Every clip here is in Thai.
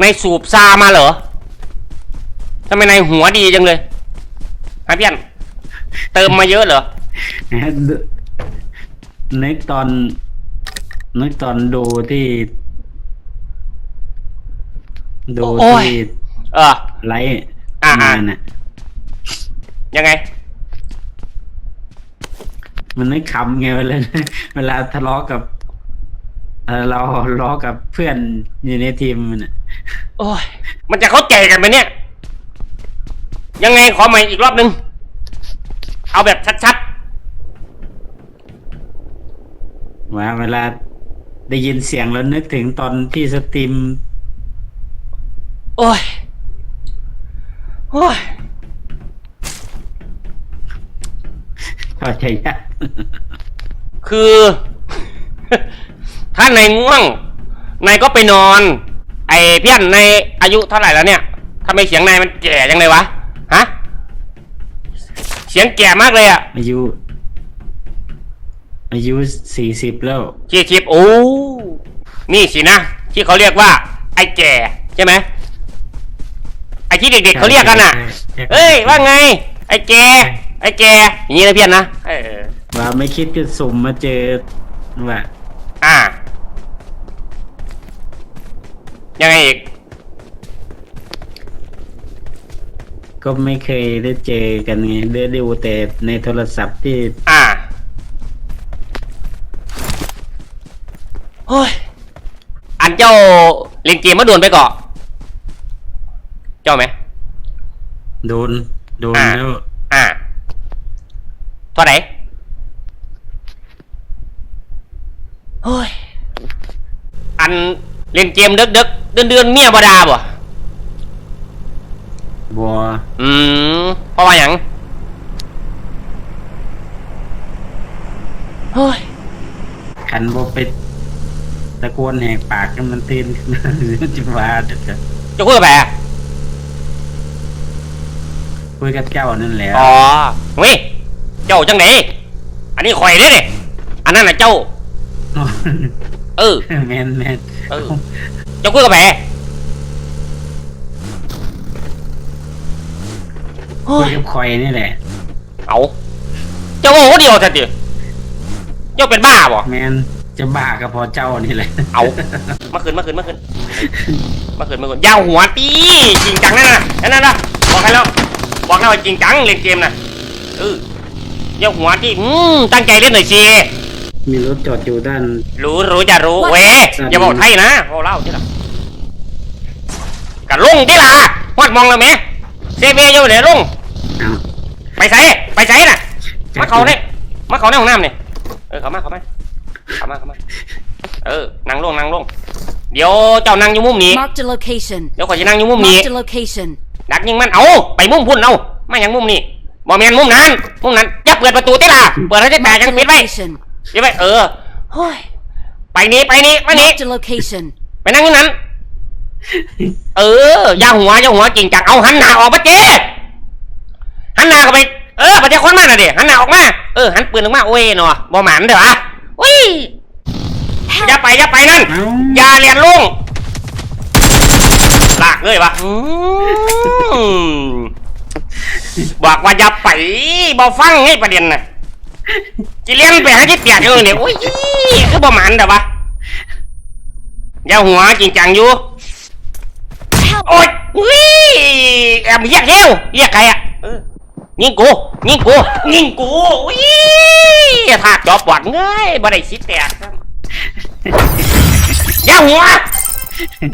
ในสูบซามาเหรอทำไมในหัวดีจังเลยฮะเพี้ยน เติมมาเยอะเหรอ นึกตอน นึกตอนดูที่ ดูโอ้ย ที่เออ ไลฟ์อ่าอ่า มาน่ะ ยังไง มันนึกขำไงเวลาเวลาทะเลาะกับเออเราทะเลาะกับเพื่อนอยู่ในทีมมันน่ะ โอ้ยมันจะเข้าใจกันไหมเนี่ย ยังไงขอใหม่อีกรอบหนึ่งเอาแบบชัดว่าเวลาได้ยินเสียงแล้วนึกถึงตอนที่สตรีมๆ โอ้ย โอ้ย เข้าใจยากคือ ถ้านายง่วง นายก็ไปนอน ไอ้เพี้ยนในอายุเท่าไหร่แล้วเนี่ยทำไมเสียงนายมันแก่จังเลยวะฮะเสียงแก่มากเลยอะอายุ อายุสี่สิบแล้วชีชิบโอ้นี่สินะที่เขาเรียกว่า ไอ้แก่ใช่ไหมไอ้ที่เด็กๆเขาเรียกกันอะใช่เอ้ยว่าไง ไอ้แก่ไอ้แก่อย่างนี้นะเพี้ยนนะเออว่าไม่คิดจะสุ่มมาเจอว่าอ่า ยังไงอีก ก็ไม่เคยได้เจอกันไงได้ดูแต่ในโทรศัพท์ที่อ่าเฮ้ย อันเจ้าเล่นเกมมาโดนไปก่อนเจ้าไหม โดน โดนอ่า แล้วอ่าเท่าไหร่เฮ้ย อันเล่นเกมเด็กเด็กๆ เดือนเดือนๆเมียบดาบ่บัวอืมเพราะว่าหยังเฮ้ยขันบัวไปตะโกนแหกปากให้มันตื่นขึ้นมาหรือจะว่าเด็ดจะคุยกับแปะคุยกับเจ้านั่นแหละอ๋อเฮ้ยเจ้าจังไหนอันนี้ข่อยเด้เนี่ยอันนั้นน่ะเจ้า เออแมนแมนเออเจ้าคุยกับแปะเฮ้คุยยกับคอยนี่แหละเอาเจ้าโอ้เดียวสัตว์ดิเจ้าเป็นบ้าบ่แมนจะบ้าก็พอเจ้านี่แหละเอามาคืนมาคืนมาคืนมาคืนมาคืนอยาวหัวตีจริงจังนั่นนะนั่นนะบอกให้แล้วบอกให้ว่าจริงจังเล่นเกมนะเอออยาวหัวตีอืมตั้งใจเล่นหน่อยสิมีรถจอดอยู่ด้าน รู้รู้จะรู้เว้ยอย่าบอกไทยนะโอ้เล่าที่ละ กะลุงที่ละวาดมองแล้วไหมเซเวียอยู่ไหนลุงเอาไปใส่ไปใส่น่ะมาเขาเนี่ยมาเขาในห้องน้ำเนี่ยเออเขามาเขามาเขามาเขามาเออนั่งลงนั่งลงเดี๋ยวเจ้านั่งอยู่มุมนี้ Marked a location. เดี๋ยวข่อยจะนั่งอยู่มุมนี้ Marked a location. ดักยิงมันเอาไปมุมพุ่นเอาไม่อย่างมุมนี้บ่แมนมุมนั้นมุมนั้นอย่าเปิดประตูติล่ะเปิดแล้วจะแตก Marked จั a งปิดไว้ location. ปิดไว้เออเฮ้ยไปนี้ไปนี้ไปนี้ Marked a location. ไปนั่งที่นั้น เอออย่าหัวอย่าหัวจริงจังเอาหันหน้าออกมาเจ๊หันหน้าเข้าไปเออประเดี๋ยวคนมาหน่ะดิหันหน้าออกมาเออหันปืนออกมาโอ้ยเนาะบ่หมันเด้อวะอุ้ยอย่าไปอย่าไปนั่นเอาอย่าเรียนลุงลากเลยวะอืมบอกว่าอย่าไปบ่ฟังให้ประเด็นน่ะจิเลี้ยงไปหาที่เปียกเลยเนี่ยโอ้ยคือบ่หมันเด้อวะอย่าหัวจริงจังอยู่ Help! โอ๊ยอุ้ย แอบเรียกเร็วเรียกใครอะเออยิงกูยิงกูยิงกูอุ้ยถ้าจอบหวังเอ้ยบ่ได้สิแตกซ้ำอย่าหัว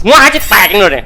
หัวหาจะแตกเลยเนี่ย